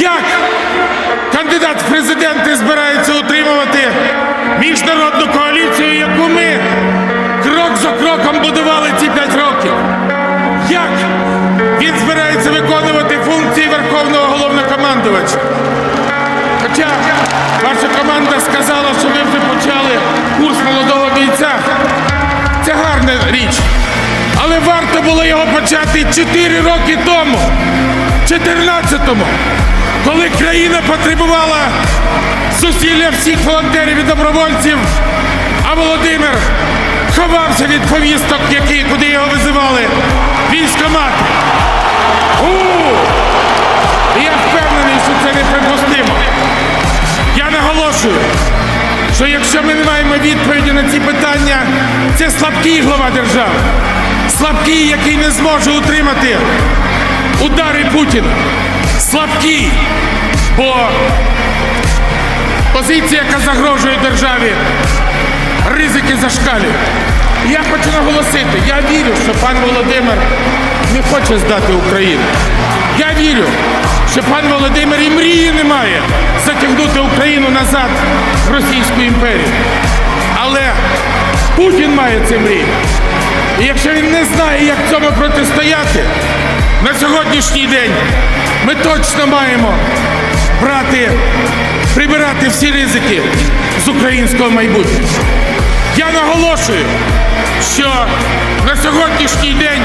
Як кандидат в президенти збирається утримувати міжнародну коаліцію, яку ми крок за кроком будували ці п'ять років? Як він збирається виконувати функції Верховного головнокомандувача? Хоча ваша команда сказала, що ви вже почали курс молодого бійця. Це гарна річ. Але варто було його почати 4 роки тому, 14-му, коли країна потребувала зусилля всіх волонтерів і добровольців, а Володимир ховався від повісток, які, куди його визивали військомати. У! Я впевнений, що це неприпустимо. Я наголошую, що якщо ми не маємо відповіді на ці питання, це слабкий глава держави. Слабкий, який не зможе утримати удари Путіна. Слабкий, бо позиція, яка загрожує державі, ризики зашкалюють. Я хочу наголосити, я вірю, що пан Володимир не хоче здати Україну. Я вірю, що пан Володимир і мрії не має затягнути Україну назад в Російську імперію. Але Путін має ці мрії. І якщо він не знає, як цьому протистояти, на сьогоднішній день ми точно маємо брати, прибирати всі ризики з українського майбутнього. Я наголошую, що на сьогоднішній день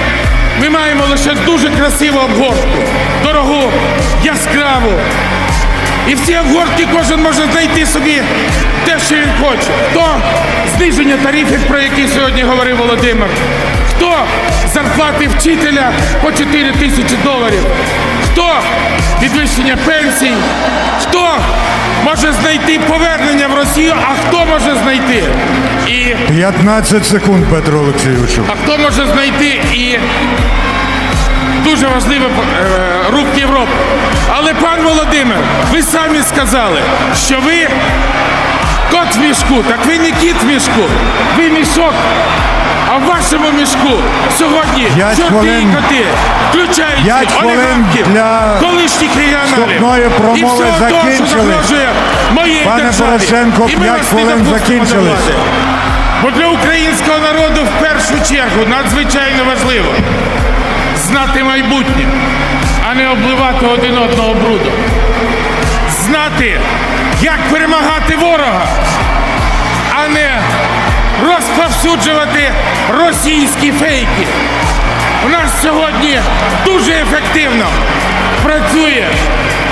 ми маємо лише дуже красиву обгортку, дорогу, яскраву. І в цій обгортці кожен може знайти собі те, що він хоче. Хто зниження тарифів, про які сьогодні говорив Володимир, хто зарплати вчителя по 4 тисячі доларів, підвищення пенсій, хто може знайти повернення в Росію, а хто може знайти і 15 секунд, Петро Олексійовичу. а хто може знайти і дуже важливе е, рух Європи. Але пан Володимир, ви самі сказали, що ви кот в мішку, так ви не кіт в мішку, ви мішок. А в вашому мішку сьогодні чорти і коти, включаючи олігархів, для колишніх регіоналів. вступної промови і всього того, що загрожує моїй Пане державі. Порошенко, І ми п'ять вас не хвилин допустимо закінчились. влади. Бо для українського народу в першу чергу надзвичайно важливо знати майбутнє, а не обливати один одного брудом. Знати, як перемагати ворога, а не розповсюджувати російські фейки. Сьогодні дуже ефективно працює